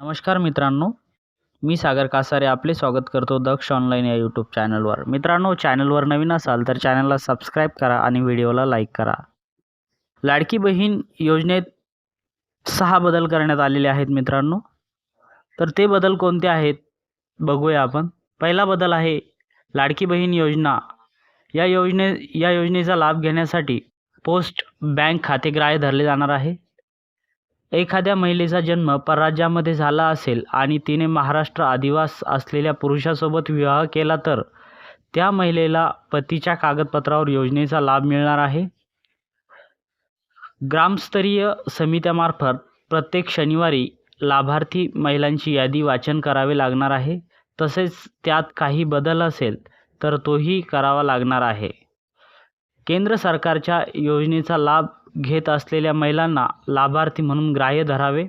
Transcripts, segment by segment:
नमस्कार मित्रांनो मी सागर कासारे आपले स्वागत करतो दक्ष ऑनलाईन या यूट्यूब चॅनलवर. मित्रांनो चॅनलवर नवीन असाल तर चॅनलला सबस्क्राईब करा आणि व्हिडिओला लाईक करा. लाडकी बहीण योजनेत सहा बदल करण्यात आलेले आहेत मित्रांनो. तर ते बदल कोणते आहेत? बघूया आपण. पहिला बदल आहे लाडकी बहीण योजना. या योजने या योजनेचा लाभ घेण्यासाठी पोस्ट बँक खाते ग्राह्य धरले जाणार आहे. एखाद्या महिलेचा जन्म परराज्यामध्ये झाला असेल आणि तिने महाराष्ट्र आदिवास असलेल्या पुरुषासोबत विवाह केला तर त्या महिलेला पतीच्या कागदपत्रावर योजनेचा लाभ मिळणार आहे? ग्रामस्तरीय समित्यामार्फत प्रत्येक शनिवारी लाभार्थी महिलांची यादी वाचन करावे लागणार आहे. तसेच त्यात काही बदल असेल तर तोही करावा लागणार आहे. केंद्र सरकारच्या योजनेचा लाभ घेत असलेल्या महिलांना लाभार्थी म्हणून ग्राह्य धरावे.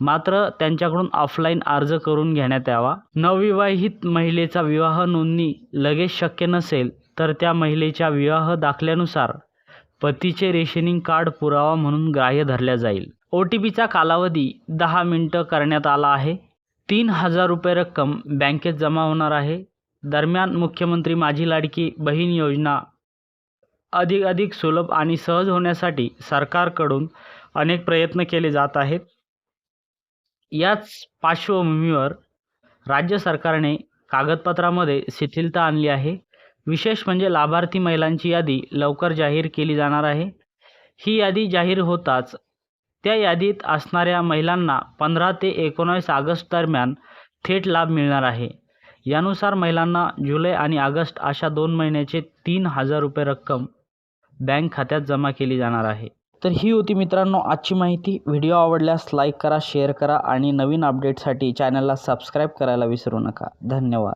मात्र त्यांच्याकडून ऑफलाईन अर्ज करून घेण्यात यावा. नवविवाहित महिलेचा विवाह नोंदणी लगेच शक्य नसेल तर त्या महिलेच्या विवाह दाखल्यानुसार पतीचे रेशनिंग कार्ड पुरावा म्हणून ग्राह्य धरल्या जाईल. ओ टी पीचा कालावधी दहा मिनटं करण्यात आला आहे. तीन हजार रुपये रक्कम बँकेत जमा होणार आहे. दरम्यान मुख्यमंत्री माझी लाडकी बहीण योजना अधिक अधिक सुलभ आणि सहज होण्यासाठी सरकारकडून अनेक प्रयत्न केले जात आहेत. याच पार्श्वभूमीवर राज्य सरकारने कागदपत्रामध्ये शिथिलता आणली आहे. विशेष म्हणजे लाभार्थी महिलांची यादी लवकर जाहीर केली जाणार आहे. ही यादी जाहीर होताच त्या यादीत असणाऱ्या महिलांना पंधरा ते एकोणावीस ऑगस्ट दरम्यान थेट लाभ मिळणार आहे. यानुसार महिलांना जुलै आणि ऑगस्ट अशा दोन महिन्याचे तीन हजार रुपये रक्कम बँक खात्यात जमा केली जाणार आहे. तर ही होती मित्रांनो आजची माहिती. व्हिडिओ आवडल्यास लाईक करा शेअर करा आणि नवीन अपडेटसाठी चॅनलला सबस्क्राईब करायला विसरू नका. धन्यवाद.